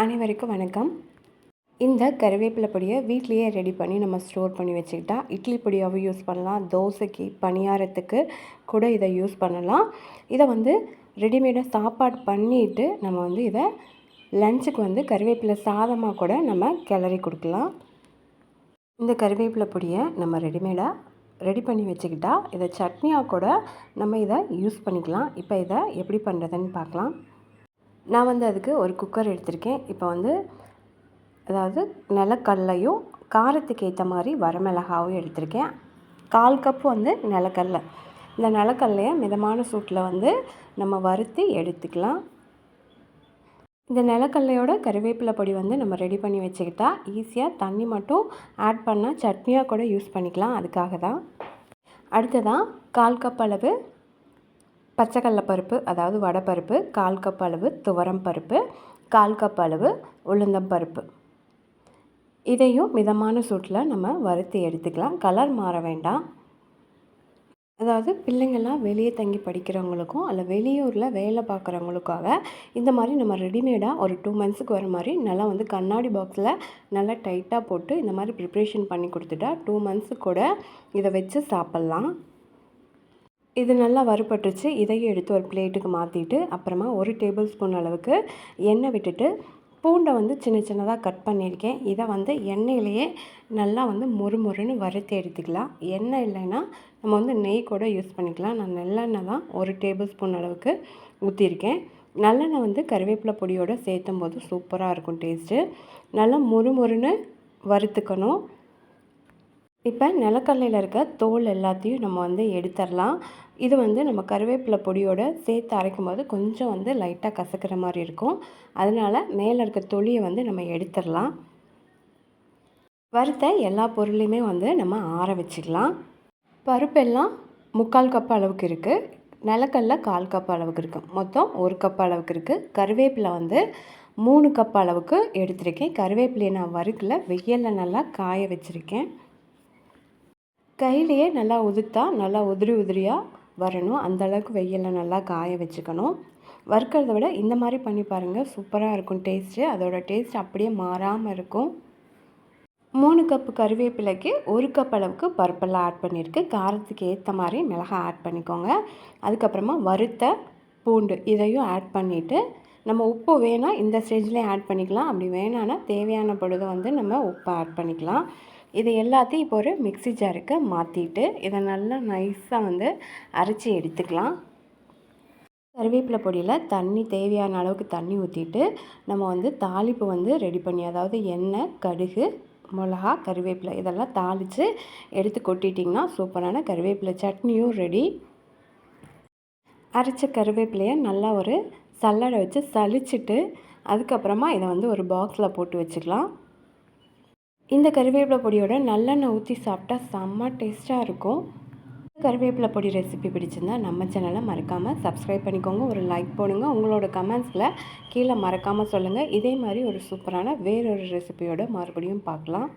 அனைவருக்கும் வணக்கம். இந்த கருவேப்பிலை பொடியை வீட்லேயே ரெடி பண்ணி நம்ம ஸ்டோர் பண்ணி வச்சுக்கிட்டா இட்லி பொடியாகவும் யூஸ் பண்ணலாம் தோசைக்கு பணியாரத்துக்கு கூட இதை யூஸ் பண்ணலாம். இதை வந்து ரெடிமேடாக சாப்பாடு பண்ணிவிட்டு நம்ம வந்து இதை லஞ்சுக்கு வந்து கருவேப்பிலை சாதமாக கூட நம்ம கிளறி கொடுக்கலாம். இந்த கருவேப்பிலை பொடியை நம்ம ரெடிமேடாக ரெடி பண்ணி வச்சுக்கிட்டா இதை சட்னியாக கூட நம்ம இதை யூஸ் பண்ணிக்கலாம். இப்போ இதை எப்படி பண்ணுறதுன்னு பார்க்கலாம். நான் வந்து அதுக்கு ஒரு குக்கர் எடுத்திருக்கேன். இப்போ வந்து அதாவது நிலக்கல்லையும் காரத்துக்கு ஏற்ற மாதிரி வரமிளகாவும் எடுத்திருக்கேன். கால் கப்பு வந்து நிலக்கடலை இந்த நிலக்கல்லையை மிதமான சூட்டில் வந்து நம்ம வறுத்து எடுத்துக்கலாம். இந்த நிலக்கல்லையோட கருவேப்பிலை பொடி வந்து நம்ம ரெடி பண்ணி வச்சுக்கிட்டா ஈஸியாக தண்ணி மட்டும் ஆட் பண்ணால் சட்னியாக கூட யூஸ் பண்ணிக்கலாம். அதுக்காக தான். அடுத்ததான் கால் கப் அளவு பச்சைக்கடல பருப்பு அதாவது வடை பருப்பு கால் கப் அளவு துவரம் பருப்பு கால் கப் அளவு உளுந்தம் பருப்பு. இதையும் மிதமான சூட்டில் நம்ம வறுத்து எடுத்துக்கலாம். கலர் மாற வேண்டாம். அதாவது பிள்ளைங்கள்லாம் வெளியே தங்கி படிக்கிறவங்களுக்கும் அல்ல வெளியூரில் வேலை பார்க்குறவங்களுக்காக இந்த மாதிரி நம்ம ரெடிமேடாக ஒரு டூ மந்த்ஸுக்கு வர மாதிரி நல்லா வந்து கண்ணாடி பாக்ஸில் நல்லா டைட்டாக போட்டு இந்த மாதிரி ப்ரிப்ரேஷன் பண்ணி கொடுத்துட்டா டூ மந்த்ஸுக்கு கூட இதை வச்சு சாப்பிட்லாம். இது நல்லா வறுபட்டுருச்சு. இதையும் எடுத்து ஒரு பிளேட்டுக்கு மாற்றிட்டு அப்புறமா ஒரு டேபிள் ஸ்பூன் அளவுக்கு எண்ணெய் விட்டுட்டு பூண்டை வந்து சின்ன சின்னதாக கட் பண்ணியிருக்கேன். இதை வந்து எண்ணெயிலேயே நல்லா வந்து மொறு மொறுன்னு வறுத்து எடுத்துக்கலாம். எண்ணெய் இல்லைன்னா நம்ம வந்து நெய் கூட யூஸ் பண்ணிக்கலாம். நான் நல்லெண்ணெய் தான் ஒரு டேபிள் ஸ்பூன் அளவுக்கு ஊற்றிருக்கேன் நல்லெண்ணெய் வந்து கருவேப்பிலை பொடியோடு சேர்த்தும் போது சூப்பராக இருக்கும் டேஸ்ட்டு. நல்லா மொறு மொறுன்னு வறுத்துக்கணும். இப்போ நிலக்கடலையில் இருக்க தோல் எல்லாத்தையும் நம்ம வந்து எடுத்துடலாம். இது வந்து நம்ம கருவேப்பிலை பொடியோடு சேர்த்து அரைக்கும் போது கொஞ்சம் வந்து லைட்டாக கசக்கிற மாதிரி இருக்கும். அதனால் மேலே இருக்க தொலியை வந்து நம்ம எடுத்துடலாம். வறுத்த எல்லா பொருளையுமே வந்து நம்ம ஆற வச்சுக்கலாம். பருப்பெல்லாம் முக்கால் கப் அளவுக்கு இருக்குது நிலக்கல்ல கால் கப் அளவுக்கு இருக்குது மொத்தம் ஒரு கப் அளவுக்கு இருக்குது கருவேப்பிலை வந்து மூணு கப் அளவுக்கு எடுத்திருக்கேன். கருவேப்பிலையை நான் வறுக்கல. வெயிலில் நல்லா காய வச்சுருக்கேன். கையிலையே நல்லா உதுத்தா நல்லா உதிரி உதிரியாக வரணும். அந்தளவுக்கு வெயிலில் நல்லா காய வச்சுக்கணும். வறுக்கிறத விட இந்த மாதிரி பண்ணி பாருங்கள் சூப்பராக இருக்கும் டேஸ்ட்டு அதோடய டேஸ்ட் அப்படியே மாறாமல் இருக்கும். மூணு கப்பு கருவேப்பிலைக்கு ஒரு கப் அளவுக்கு பருப்பெல்லாம் ஆட் பண்ணியிருக்கு காரத்துக்கு ஏற்ற மாதிரி மிளகாய் ஆட் பண்ணிக்கோங்க. அதுக்கப்புறமா வறுத்த பூண்டு இதையும் ஆட் பண்ணிவிட்டு நம்ம உப்பு வேணால் இந்த ஸ்டேஜ்லேயும் ஆட் பண்ணிக்கலாம். அப்படி வேணான்னா தேவையான பொழுது வந்து நம்ம உப்பை ஆட் பண்ணிக்கலாம். இது எல்லாத்தையும் இப்போ ஒரு மிக்சி ஜாருக்கு மாற்றிட்டு இதை நல்லா நைஸாக வந்து அரைச்சி எடுத்துக்கலாம். கருவேப்பிலை பொடியில் தண்ணி தேவையான அளவுக்கு தண்ணி ஊற்றிட்டு நம்ம வந்து தாளிப்பு வந்து ரெடி பண்ணி அதாவது எண்ணெய் கடுகு மிளகா கருவேப்பிலை இதெல்லாம் தாளித்து எடுத்து கொட்டிட்டிங்கன்னா சூப்பரான கருவேப்பிலை சட்னியும் ரெடி அரைச்ச கருவேப்பிலையை நல்லா ஒரு சல்லடை வச்சு சளிச்சிட்டு அதுக்கப்புறமா இதை வந்து ஒரு பாக்ஸில் போட்டு வச்சுக்கலாம். இந்த கருவேப்பிலை பொடியோட நல்லெண்ணெய் ஊற்றி சாப்பிட்டா செம்ம டேஸ்ட்டாக இருக்கும். கருவேப்பிலை பொடி ரெசிபி பிடிச்சிருந்தா நம்ம சேனலை மறக்காமல் சப்ஸ்கிரைப் பண்ணிக்கோங்க. ஒரு லைக் போடுங்க. உங்களோட கமெண்ட்ஸில் கீழே மறக்காமல் சொல்லுங்கள் இதே மாதிரி ஒரு சூப்பரான வேறொரு ரெசிபியோட மறுபடியும் பார்க்கலாம்.